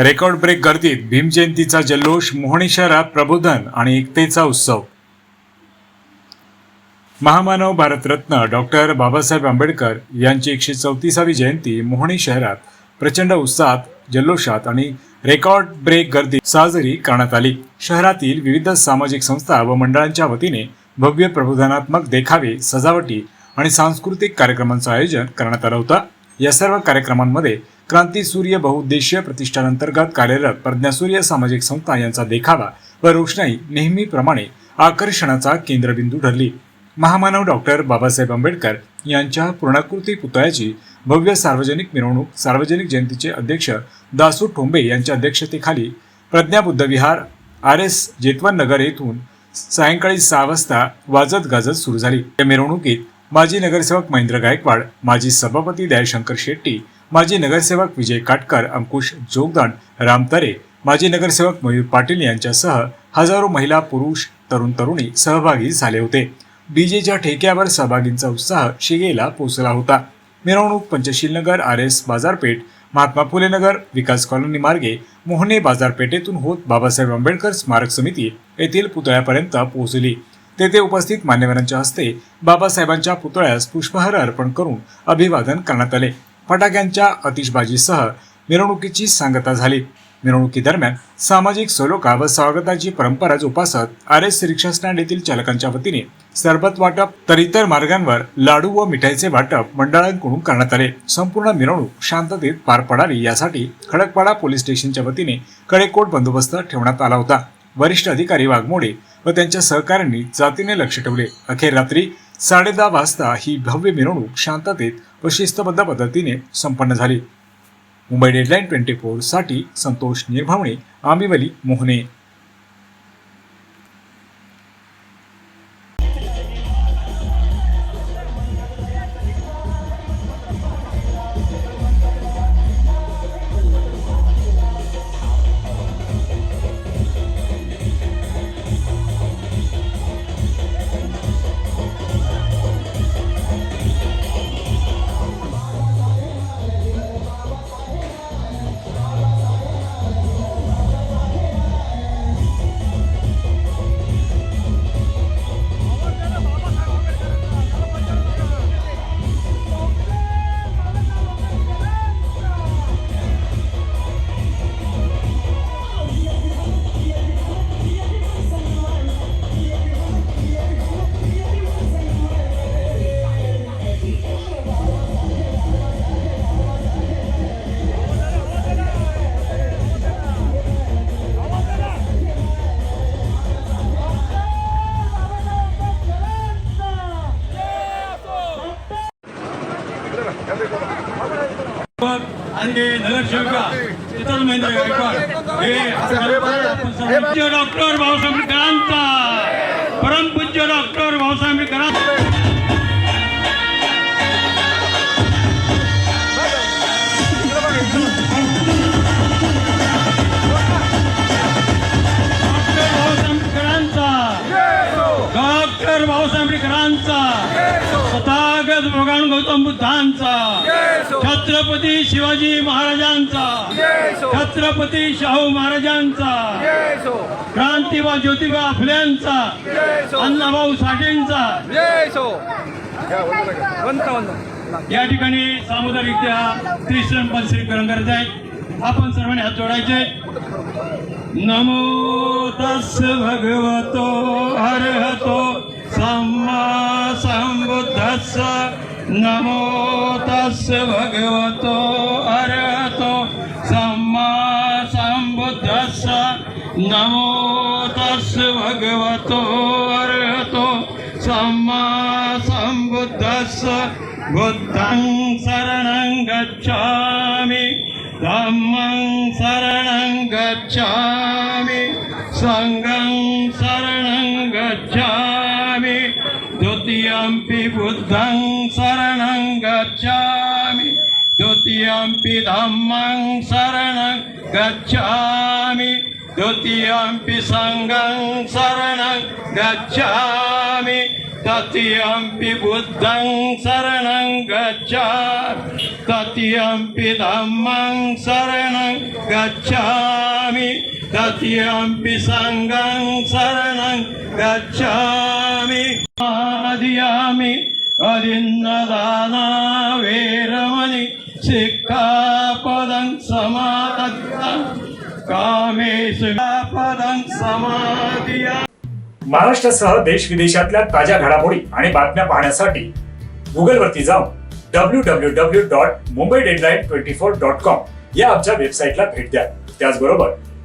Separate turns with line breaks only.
Record break गर्दीत भीमजयंतीचा जल्लोष मोहणी शहरात प्रबोधन आणि एकतेचा उत्सव. महामानव भारतरत्न डॉक्टर बाबासाहेब आंबेडकर यांची एकशे चौतीसावी जयंती मोहणी शहरात प्रचंड उत्साहात जल्लोषात आणि रेकॉर्ड ब्रेक गर्दीत साजरी करण्यात आली. शहरातील विविध सामाजिक संस्था व मंडळांच्या वतीने भव्य प्रबोधनात्मक देखावे सजावटी आणि सांस्कृतिक कार्यक्रमांचं आयोजन करण्यात आलं होतं. या सर्व कार्यक्रमांमध्ये क्रांती सूर्य बहुउद्देशीय प्रतिष्ठानांतर्गत कार्यरत प्रज्ञासूर्य सामाजिक संस्था यांचा देखावा व रोषणाई नेहमीप्रमाणे आकर्षणाचा केंद्रबिंदू ठरली. महामानव डॉक्टर बाबासाहेब आंबेडकर यांच्या पूर्णाकृती पुतळ्याची भव्य सार्वजनिक मिरवणूक सार्वजनिक जयंतीचे अध्यक्ष दासू ठोंबे यांच्या अध्यक्षतेखाली प्रज्ञा बुद्धविहार आर एस जेतवन नगर येथून सायंकाळी सहा वाजता वाजत गाजत सुरू झाली. या मिरवणुकीत माजी नगरसेवक महेंद्र गायकवाड माजी सभापती दयाशंकर शेट्टी माजी नगरसेवक विजय काटकर अंकुश जोगदान राम तरे माजी नगरसेवक मयूर पाटील यांच्यासह हजारो महिला पुरुष तरुण तरुणी सहभागी झाले होते. डीजेच्या ठेक्यावर सहभागींचा उत्साह शिगेला पोहोचला होता. मिरवणूक पंचशील नगर आर एस बाजारपेठ महात्मा फुले नगर विकास कॉलनी मार्गे मोहने बाजारपेठेतून होत बाबासाहेब आंबेडकर स्मारक समिती येथील पुतळ्यापर्यंत पोहोचली. तेथे उपस्थित मान्यवरांच्या हस्ते बाबासाहेबांच्या पुतळ्यास पुष्पहार अर्पण करून अभिवादन करण्यात आले. फटाक्यांच्या आतिषबाजीसह मिरवणुकीची सांगता झाली. मिरवणुकीदरम्यान सामाजिक सलोखा व स्वागताची परंपरा जोपासत आर एस रिक्षा स्टँड येथील चालकांच्या वतीने सरबत वाटप तर इतर मार्गांवर लाडू व मिठाईचे वाटप मंडळांकडून करण्यात आले. संपूर्ण मिरवणूक शांततेत पार पडावी यासाठी खडकपाडा पोलीस स्टेशनच्या वतीने कडेकोट बंदोबस्त ठेवण्यात आला होता. वरिष्ठ अधिकारी वाघमोडे व त्यांच्या सहकाऱ्यांनी जातीने लक्ष ठेवले. अखेर रात्री साडेदहा वाजता ही भव्य मिरवणूक शांततेत व शिस्तबद्ध पद्धतीने संपन्न झाली. मुंबई डेडलाईन ट्वेंटी फोरसाठी संतोष निर्भावणे आंबिवली मोहने.
आणि नगरसेविका शीतल महेंद्र गायकवाड हे डॉक्टर बाबासाहेब भगवान गौतम बुद्धांचा छत्रपती शिवाजी महाराजांचा छत्रपती शाहू महाराजांचा क्रांतीबा ज्योतिबा फुलेंचा अण्णाभाऊ साठेंचा. या ठिकाणी सामुदायिकरित्या त्रिश्रम पंचश्रीकरण करायचं आहे आपण सर्वांनी हात जोडायचे. नमो तस् भगवतो हरहतो सम्मा संबुद्धस्स नमो तस् भगवतो हरहतो सम्मा संबुद्धस्स नमो तस् भगवतो हरहतो सम्मा संबुद्धस्स बुद्धं शरणं गच्छामि। धम्मं शरणं गच्छामि। सङ्गं शरणं गच्छामि द्वितीयम्पि बुद्धं शरणं गच्छामि द्वितीयम्पि धम्मं शरणं गच्छामि द्वितीयम्पि सङ्गं शरणं गच्छामि तृतीयम्पि बुद्धं शरणं गच्छामि तत्यंपि धम्मं शरणं गच्छामि तत्यंपि सङ्गं शरणं गच्छामि। आदियामि अरिन्नदाना वेरमणि सिक्खापदं समादत्तं। कामेषु पदं समाधिया।
महाराष्ट्रासह देश विदेशातल्या ताज्या घडामोडी आणि बातम्या पाहण्यासाठी गुगलवरती जाऊन W W W dot Mumbai Deadline twenty four dot com या आमच्या वेबसाईटला भेट द्या. त्याचबरोबर